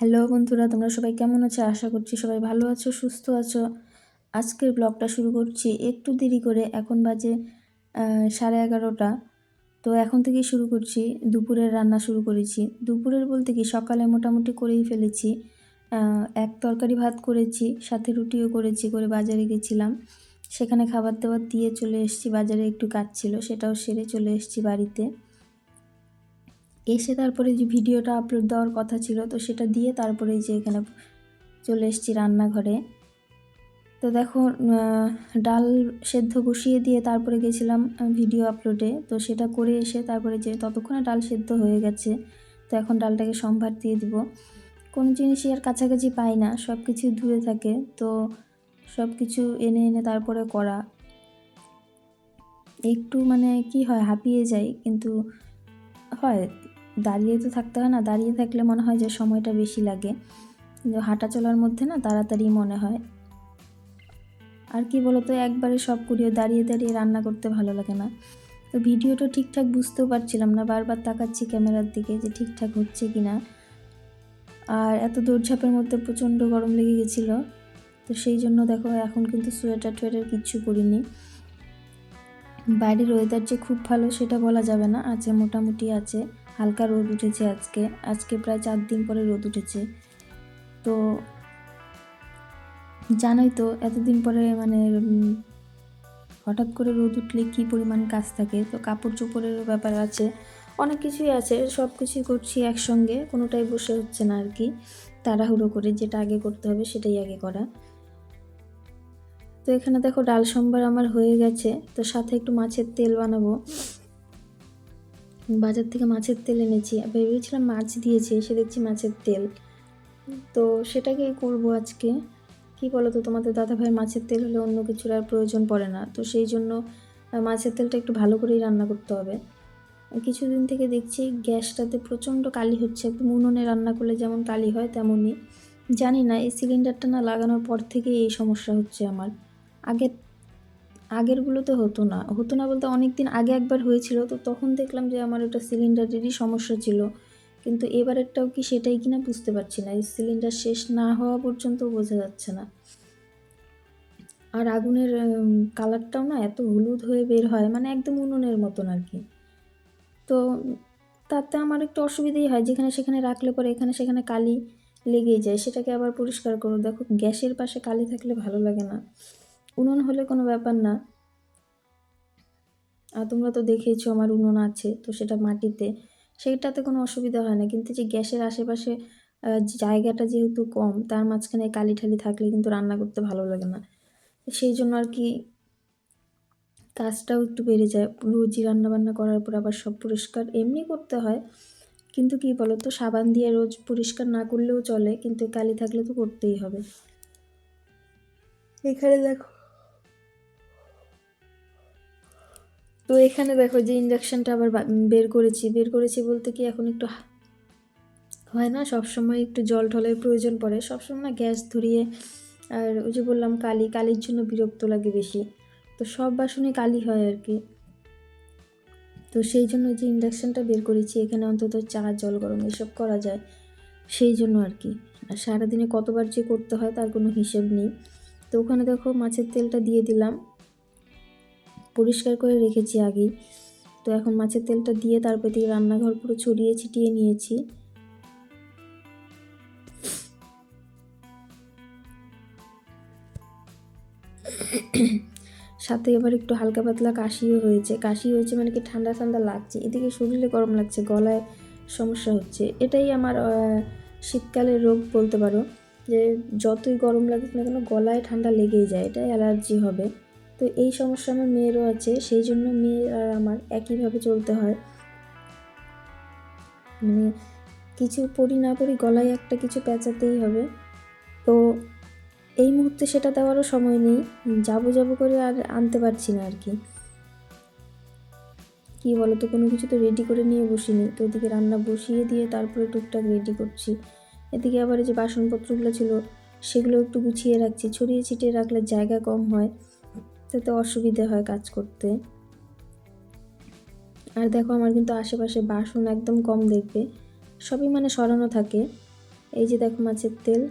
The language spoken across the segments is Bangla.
হ্যালো বন্ধুরা, তোমরা সবাই কেমন আছো? আশা করছি সবাই ভালো আছো, সুস্থ আছো। আজকের ব্লগটা শুরু করছি একটু দেরি করে, এখন বাজে সাড়ে এগারোটা। তো এখন থেকেই শুরু করছি, দুপুরের রান্না শুরু করেছি। দুপুরের বলতে কি, সকালে মোটামুটি করেই ফেলেছি। এক তরকারি ভাত করেছি, সাথে রুটিও করেছি, করে বাজারে গেছিলাম। সেখানে খাবার দাবার দিয়ে চলে এসেছি, বাজারে একটু কাজ ছিল, সেটাও সেরে চলে এসেছি বাড়িতে। এসে তারপরে যে ভিডিওটা আপলোড দেওয়ার কথা ছিল, তো সেটা দিয়ে তারপরে যে এখানে চলে এসেছি রান্নাঘরে। তো দেখো ডাল সেদ্ধ বসিয়ে দিয়ে তারপরে গেছিলাম ভিডিও আপলোডে তো সেটা করে এসে তারপরে যে ততক্ষণে ডাল সেদ্ধ হয়ে গেছে। তো এখন ডালটাকে সম্ভার দিয়ে দিব। কোনো জিনিসই আর কাছাকাছি পাই না সব কিছু দূরে থাকে। তো সব কিছু এনে এনে তারপরে করা। একটু মানে কি হয়, হাঁপিয়ে যাই, কিন্তু হয়। দাঁড়িয়ে তো থাকতে হয় না, দাঁড়িয়ে থাকলে মনে হয় যে সময়টা বেশি লাগে। হাঁটা চলার মধ্যে না তাড়াতাড়ি মনে হয়। আর কি বলতো, একবারে সব করিও দাঁড়িয়ে দাঁড়িয়ে রান্না করতে ভালো লাগে না। তো ভিডিওটা ঠিকঠাক বুঝতেও পারছিলাম না, বারবার তাকাচ্ছি ক্যামেরার দিকে যে ঠিকঠাক হচ্ছে কি না আর এত দৌড়ঝাঁপের মধ্যে প্রচণ্ড গরম লেগে গেছিল। তো সেই জন্য দেখো, এখন কিন্তু সোয়েটার টোয়েটার কিচ্ছু পরিনি। বাইরের ওয়েদার যে খুব ভালো সেটা বলা যাবে না, আছে মোটামুটি আছে। হালকা রোদ উঠেছে আজকে। আজকে প্রায় চার দিন পরে রোদ উঠেছে। তো জানোই তো, এতদিন পরে মানে হঠাৎ করে রোদ উঠলে কী পরিমাণ কাজ থাকে? তো কাপড় চোপড়েরও ব্যাপার আছে। অনেক কিছুই আছে, সব কিছুই করছি একসঙ্গে, কোনোটাই বসে হচ্ছে না আর কি। তাড়াহুড়ো করে যেটা আগে করতে হবে সেটাই আগে করা। তো এখানে দেখো, ডাল সম্বার আমার হয়ে গেছে। তো সাথে একটু মাছের তেল বানাবো। বাজার থেকে মাছের তেল এনেছি। ভেবেছিলাম মাছ দিয়েছে, এসে দেখছি মাছের তেল। তো সেটাকেই করব আজকে। কি বলো তো তোমাদের দাদাভাই মাছের তেল হলে অন্য কিছুর আর প্রয়োজন পড়ে না। তো সেই জন্য মাছের তেলটা একটু ভালো করেই রান্না করতে হবে। কিছুদিন থেকে দেখছি গ্যাসটাতে প্রচণ্ড কালি হচ্ছে। একদম উনুনে রান্না করলে যেমন কালি হয়, তেমনই। জানি না, এই সিলিন্ডারটা না লাগানোর পর থেকে এই সমস্যা হচ্ছে আমার। আগের আগেরগুলোতে হতো না। হতো না বলতে অনেক দিন আগে একবার হয়েছিল, তো তখন দেখলাম যে আমার ওটা সিলিন্ডারেরই সমস্যা ছিল। কিন্তু এবারেরটাও কি সেটাই কিনা বুঝতে পারছি না। এই সিলিন্ডার শেষ না হওয়া পর্যন্ত বোঝা যাচ্ছে না। আর আগুনের কালারটাও না এত হলুদ হয়ে বের হয় মানে একদম উনুনের মতন আর কি। তো তাতে আমার একটু অসুবিধাই হয়, যেখানে সেখানে রাখলে পরে এখানে সেখানে কালি লেগেই যায়। সেটাকে আবার পরিষ্কার করো। দেখো গ্যাসের পাশে কালি থাকলে ভালো লাগে না। উনুন হলে কোনো ব্যাপার না। আর তোমরা তো দেখেইছো আমার উনুন আছে, তো সেটা মাটিতে। সেইটাতে কোনো অসুবিধা হয় না, কিন্তু যে গ্যাসের আশেপাশে জায়গাটা যেহেতু কম, তার মাঝখানে কালি ঠালি থাকলে কিন্তু রান্না করতে ভালো লাগে না। সেই জন্য আর কি কাজটাও একটু বেড়ে যায়। রোজই রান্না বান্না করার পর আবার সব পরিষ্কার এমনি করতে হয়। কিন্তু কি বলো তো সাবান দিয়ে রোজ পরিষ্কার না করলেও চলে, কিন্তু কালি থাকলে তো করতেই হবে। এখানে দেখো তো এখানে দেখো যে ইন্ডাকশানটা আবার বের করেছি। বের করেছি বলতে কি এখন একটু হয় না? সবসময় একটু জল ঢলের প্রয়োজন পড়ে। সবসময় গ্যাস ধরিয়ে, আর ওই যে বললাম কালি, কালির জন্য বিরক্ত লাগে বেশি। তো সব বাসনে কালি হয় আর কি। তো সেই জন্য যে ইন্ডাকশানটা বের করেছি, এখানে অন্তত চা, জল গরম এসব করা যায়। সেই জন্য আর কি। আর সারাদিনে কতবার যে করতে হয় তার কোনো হিসেব নেই। তো ওখানে দেখো মাছের তেলটা দিয়ে দিলাম। পরিষ্কার করে রেখেছি আগেই। তো এখন মাছের তেলটা দিয়ে তারপর থেকে রান্নাঘর পুরো ছড়িয়ে ছিটিয়ে নিয়েছি। সাথে এবার একটু হালকা পাতলা কাশিও হয়েছে। কাশি হয়েছে মানে কি ঠান্ডা ঠান্ডা লাগছে। এদিকে শরীরে গরম লাগছে, গলায় সমস্যা হচ্ছে। এটাই আমার শীতকালের রোগ বলতে পারো। যে যতই গরম লাগুক না কেন গলায় ঠান্ডা লেগেই যায়। এটাই অ্যালার্জি হবে। তো এই সমস্যা আমার মেয়েরও আছে, সেই জন্য মেয়ে আর আমার একইভাবে চলতে হয়। মানে কিছু পরি না পরি গলায় একটা কিছু পেঁচাতেই হবে। তো এই মুহূর্তে সেটা দেওয়ারও সময় নেই, যাব যাব করে আর আনতে পারছি না আর কি কি বলো তো কোনো কিছু তো রেডি করে নিয়ে বসিনি। তো এদিকে রান্না বসিয়ে দিয়ে তারপরে টুকটাক রেডি করছি। এদিকে আবার যে বাসনপত্রগুলো ছিল, সেগুলো একটু গুছিয়ে রাখছি। ছড়িয়ে ছিটিয়ে রাখলে জায়গা কম হয়। তাতে অসুবিধে হয় কাজ করতে। আর দেখো আমার কিন্তু আশেপাশে বাসন একদম কম দেখবে। সবই মানে সরানো থাকে। এই যে দেখো মাছের তেল।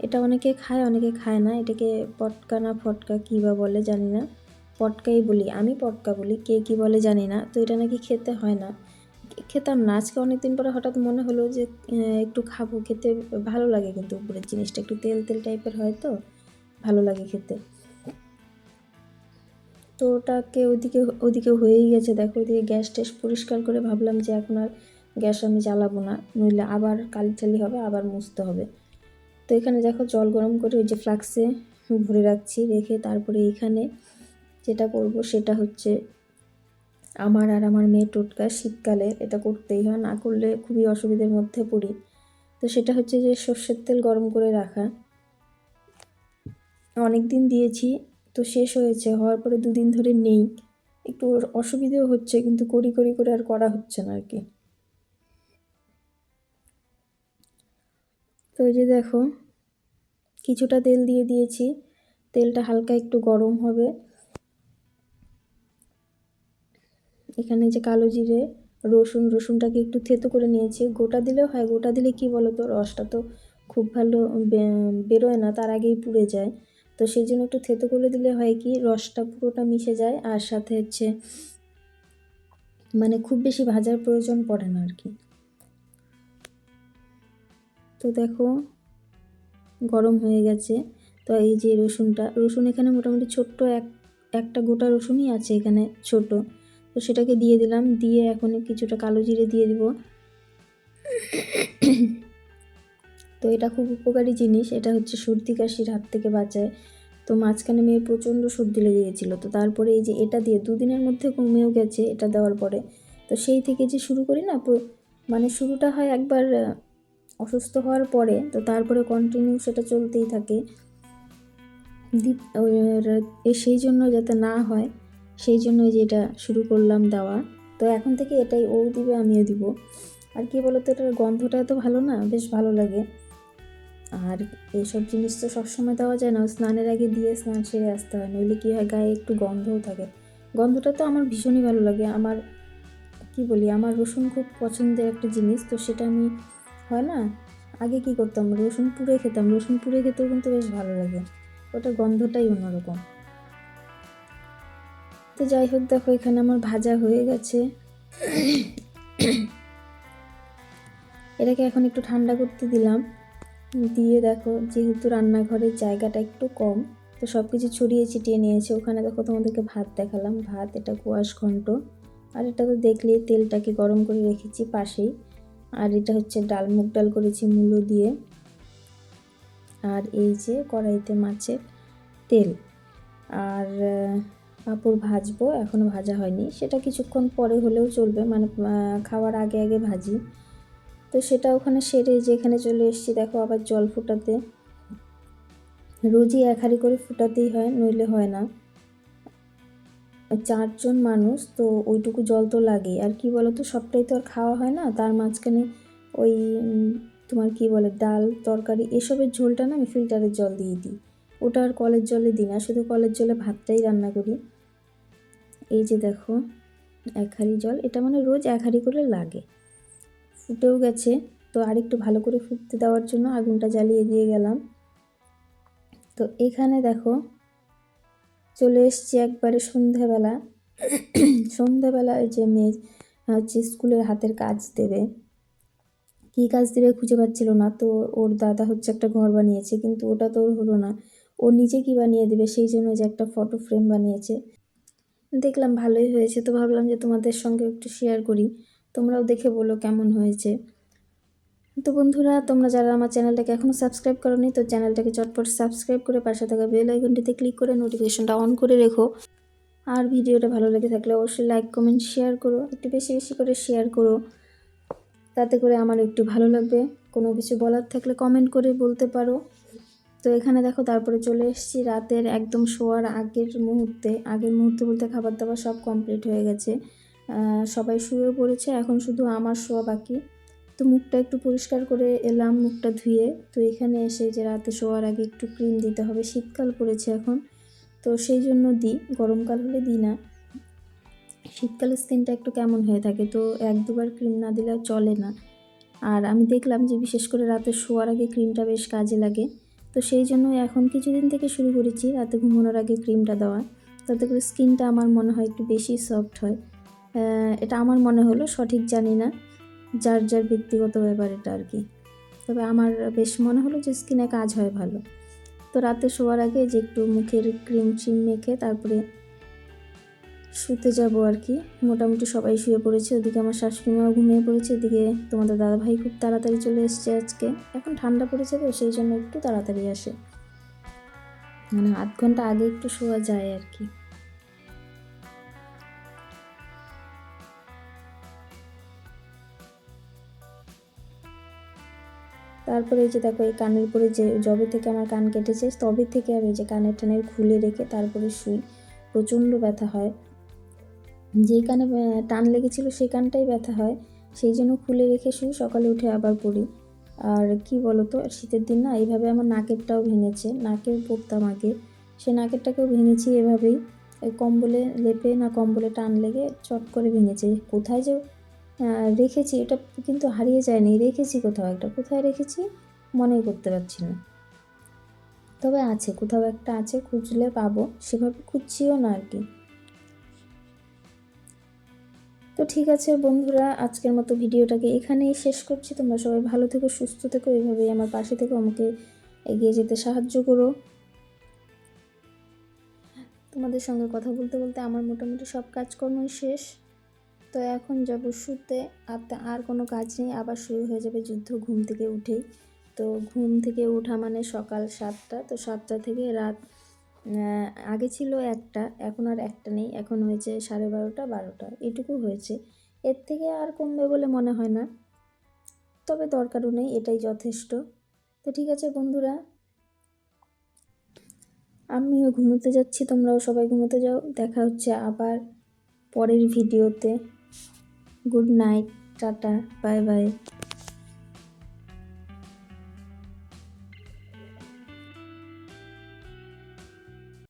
এটা অনেকে খায় অনেকে খায় না। এটাকে পটকা না ফটকা কী বা বলে জানি না। পটকাই বলি। আমি পটকা বলি, কে কী বলে জানি না। তো এটা নাকি খেতে হয় না। খেতাম না। আজকে অনেকদিন পরে হঠাৎ মনে হলো যে একটু খাব। খেতে ভালো লাগে কিন্তু উপরের জিনিসটা। একটু তেল তেল টাইপের হয় তো। ভালো লাগে খেতে। তো ওটাকে ওইদিকে ওইদিকে হয়েই গেছে। দেখো, ওইদিকে গ্যাস ট্যাস পরিষ্কার করে ভাবলাম যে এখন আর গ্যাস আমি জ্বালাবো না, নইলে আবার কালি চালি হবে, আবার মুছতে হবে। তো এখানে দেখো জল গরম করে ওই যে ফ্লাক্সে ভরে রাখছি, রেখে তারপরে এখানে যেটা করব সেটা হচ্ছে আমার আর আমার মেয়ে টোটকা শীতকালে এটা করতেই হয়, না করলে খুবই অসুবিধার মধ্যে পড়ি। তো সেটা হচ্ছে যে সর্ষের তেল গরম করে রাখা। অনেক দিন দিয়েছি তো শেষ হয়েছে, হওয়ার পরে দুদিন ধরে নেই। একটু অসুবিধেও হচ্ছে, কিন্তু করি করি করে আর করা হচ্ছে না আর কি। তো এই যে দেখো, কিছুটা তেল দিয়ে দিয়েছি। তেলটা হালকা একটু গরম হবে। এখানে যে কালো জিরে, রসুন, রসুনটাকে একটু থেতো করে নিয়েছি। গোটা দিলেও হয়, গোটা দিলে কি বলো তো রসটা তো খুব ভালো বেরোয় না, তার আগেই পুড়ে যায়। তো সেই জন্য একটু থেতো করে দিলে হয় কি, রসটা পুরোটা মিশে যায় আর সাথে হচ্ছে মানে খুব বেশি ভাজার প্রয়োজন পড়ে না আর কি। তো দেখো, গরম হয়ে গেছে। তো এই যে রসুনটা, রসুন এখানে মোটামুটি ছোট্ট এক, একটা গোটা রসুনই আছে এখানে ছোট। তো সেটাকে দিয়ে দিলাম, দিয়ে এখন কিছুটা কালো জিরে দিয়ে দিব। তো এটা খুব উপকারী জিনিস, এটা হচ্ছে সর্দি কাশির হাত থেকে বাঁচায়। তো মাঝখানে মেয়ের প্রচণ্ড সর্দি লেগে গেছিল, তো তারপরে এই যে এটা দিয়ে দুদিনের মধ্যে কমেও গেছে এটা দেওয়ার পরে। তো সেই থেকে যে শুরু করি না মানে শুরুটা হয় একবার অসুস্থ হওয়ার পরে, তো তারপরে কন্টিনিউ সেটা চলতেই থাকে। সেই জন্য যাতে না হয়, সেই জন্য যে এটা শুরু করলাম দেওয়া। তো এখন থেকে এটাই, ও দিবে, আমিও দিব। আর কি বলতো, এটার গন্ধটা এত ভালো না, বেশ ভালো লাগে। আর এইসব জিনিস তো সবসময় দেওয়া যায় না। স্নানের আগে দিয়ে স্নান সেরে আসতে হয়, নইলে কী হয়, গায়ে একটু গন্ধও থাকে। গন্ধটা তো আমার ভীষণই ভালো লাগে। আমার, কি বলি, আমার রসুন খুব পছন্দের একটা জিনিস, তো সেটা আমি, হয় না? আগে কি করতাম? রসুন পুড়ে খেতাম। রসুন পুড়ে খেতেও কিন্তু বেশ ভালো লাগে। ওটা গন্ধটাই অন্যরকম। তো যাই হোক, দেখো, এখানে আমার ভাজা হয়ে গেছে। এটাকে এখন একটু ঠান্ডা করতে দিলাম। দিয়ে দেখো যেহেতু রান্নাঘরের জায়গাটা একটু কম, তো সব কিছু ছড়িয়ে ছিটিয়ে নিয়েছে। ওখানে দেখো তোমাদেরকে ভাত দেখালাম। ভাত, এটা কুয়াশ ঘন্ট। আর এটা তো দেখলেই তেলটাকে গরম করে রেখেছি পাশেই। আর এটা হচ্ছে ডাল, মুগ ডাল করেছি মূলো দিয়ে। আর এই যে কড়াইতে মাছের তেল। আর পাঁপড় ভাজবো এখনও ভাজা হয়নি। সেটা কিছুক্ষণ পরে হলেও চলবে। মানে খাওয়ার আগে আগে ভাজি। তো সেটা ওখানে সেরে যে এখানে চলে এসেছি, দেখো আবার জল ফোটাতে। রোজই এক হাঁড়ি করে ফোটাতেই হয়, নইলে হয় না। চারজন মানুষ, তো ওইটুকু জল তো লাগে আর কি বলো তো সবটাই তো আর খাওয়া হয় না। তার মাঝখানে ওই তোমার কি বলে, ডাল, তরকারি, এসবের ঝোলটা না আমি ফিল্টারের জল দিয়ে দিই। ওটা আর কলের জলে দিই না, শুধু কলের জলে ভাতটাই রান্না করি। এই যে দেখো, এক হাঁড়ি জল। এটা মানে রোজ এক হাঁড়ি করে লাগে। ফুটেও গেছে। তো আরেকটু ভালো করে ফুটতে দেওয়ার জন্য আগুনটা জ্বালিয়ে দিয়ে গেলাম। তো এখানে দেখো, চলে এসছি একবারে সন্ধ্যাবেলা সন্ধ্যাবেলা ওই যে মেয়ে হচ্ছে স্কুলের হাতের কাজ দেবে। কী কাজ দেবে খুঁজে পাচ্ছিল না। তো ওর দাদা হচ্ছে একটা ঘর বানিয়েছে, কিন্তু ওটা তো ওর হলো না। ও নিজে কি বানিয়ে দেবে? সেই জন্য যে একটা ফটো ফ্রেম বানিয়েছে। দেখলাম ভালোই হয়েছে। তো ভাবলাম যে তোমাদের সঙ্গে একটু শেয়ার করি। তোমরাও দেখে বলো কেমন হয়েছে। তো বন্ধুরা, তোমরা যারা আমার চ্যানেলটাকে এখনও সাবস্ক্রাইব করোনি, তো চ্যানেলটাকে চটপট সাবস্ক্রাইব করে পাশে থাকা বেল আইকনটিতে ক্লিক করে নোটিফিকেশনটা অন করে রেখো। আর ভিডিওটা ভালো লেগে থাকলে অবশ্যই লাইক কমেন্ট শেয়ার করো একটু বেশি বেশি করে শেয়ার করো। তাতে করে আমার একটু ভালো লাগবে। কোনো কিছু বলার থাকলে কমেন্ট করে বলতে পারো। তো এখানে দেখো, তারপরে চলে এসেছি রাতের একদম শোয়ার আগের মুহূর্তে। আগের মুহূর্তে বলতে খাবার দাবার সব কমপ্লিট হয়ে গেছে। সবাই শুয়ে পড়েছে, এখন শুধু আমার শোয়া বাকি। তো মুখটা একটু পরিষ্কার করে এলাম, মুখটা ধুয়ে। তো এখানে এসে যে রাতে শোয়ার আগে একটু ক্রিম দিতে হবে, শীতকাল পড়েছে এখন। তো সেই জন্য দিই, গরমকাল হলে দিই না। শীতকালে স্কিনটা একটু কেমন হয়ে থাকে, তো এক দুবার ক্রিম না দিলে চলে না। আর আমি দেখলাম যে বিশেষ করে রাতে শোয়ার আগে ক্রিমটা বেশ কাজে লাগে। তো সেই জন্য এখন কিছুদিন থেকে শুরু করেছি রাতে ঘুমানোর আগে ক্রিমটা দেওয়া। তাতে করে স্কিনটা আমার মনে হয় একটু বেশি সফট হয়। এটা আমার মনে হলো, সঠিক জানি না। যার যার ব্যক্তিগত ব্যাপার এটা আর কি। তবে আমার বেশ মনে হলো যে স্কিনে কাজ হয় ভালো। তো রাতে শোয়ার আগে যে একটু মুখের ক্রিম চিম মেখে তারপরে শুতে যাব আর কি। মোটামুটি সবাই শুয়ে পড়েছে, ওদিকে আমার শাশুড়ি মাও ঘুমিয়ে পড়েছে, এদিকে তোমাদের দাদাভাই খুব তাড়াতাড়ি চলে এসছে আজকে। এখন ঠান্ডা পড়েছে তো, সেই জন্য একটু তাড়াতাড়ি আসে। মানে আধ ঘণ্টা আগে একটু শোয়া যায় আর কি। তারপরে এই যে দেখো, এই কানের পরে যে জবে থেকে আমার কান কেটেছে, তবে থেকে আমি এই যে কানের টানের খুলে রেখে তারপরে শুই। প্রচণ্ড ব্যথা হয়। যেই কানে টান লেগেছিল সেই কানটাই ব্যথা হয়। সেই জন্য খুলে রেখে শুই, সকালে উঠে আবার পড়ি। আর কি বলতো, শীতের দিন না, এইভাবে আমার নাকেরটাও ভেঙেছে। নাকেও পড়তাম আগে সে নাকেরটাকেও ভেঙেছি এভাবেই। কম্বলে লেপে না কম্বলে টান লেগে চট করে ভেঙেছে। কোথায় যে রেখেছি, এটা কিন্তু হারিয়ে যায়নি। রেখেছি কোথাও একটা, কোথায় রেখেছি? মনেই করতে পারছি না। তবে আছে, কোথাও একটা আছে, খুঁজলে পাবো। সেভাবে খুঁজছিও না আর কি। তো ঠিক আছে বন্ধুরা, আজকের মতো ভিডিওটাকে এখানেই শেষ করছি। তোমরা সবাই ভালো থেকো, সুস্থ থেকো এইভাবেই আমার পাশে থেকো, আমাকে এগিয়ে যেতে সাহায্য করো। তোমাদের সঙ্গে কথা বলতে বলতে আমার মোটামুটি সব কাজকর্মই শেষ। তো এখন যাব শুতে। আর আর কোনো কাজ নেই, আবার শুরু হয়ে যাবে যুদ্ধ ঘুম থেকে উঠেই। তো ঘুম থেকে ওঠা মানে সকাল সাতটা। তো সাতটা থেকে রাত আগে ছিল একটা, এখন আর একটা নেই। এখন হয়েছে সাড়ে বারোটা বারোটা। এটুকু হয়েছে। এর থেকে আর কমবে বলে মনে হয় না। তবে দরকারও নেই, এটাই যথেষ্ট। তো ঠিক আছে বন্ধুরা। আমিও ঘুমোতে যাচ্ছি, তোমরাও সবাই ঘুমোতে যাও। দেখা হচ্ছে আবার পরের ভিডিওতে। Good night tata bye bye.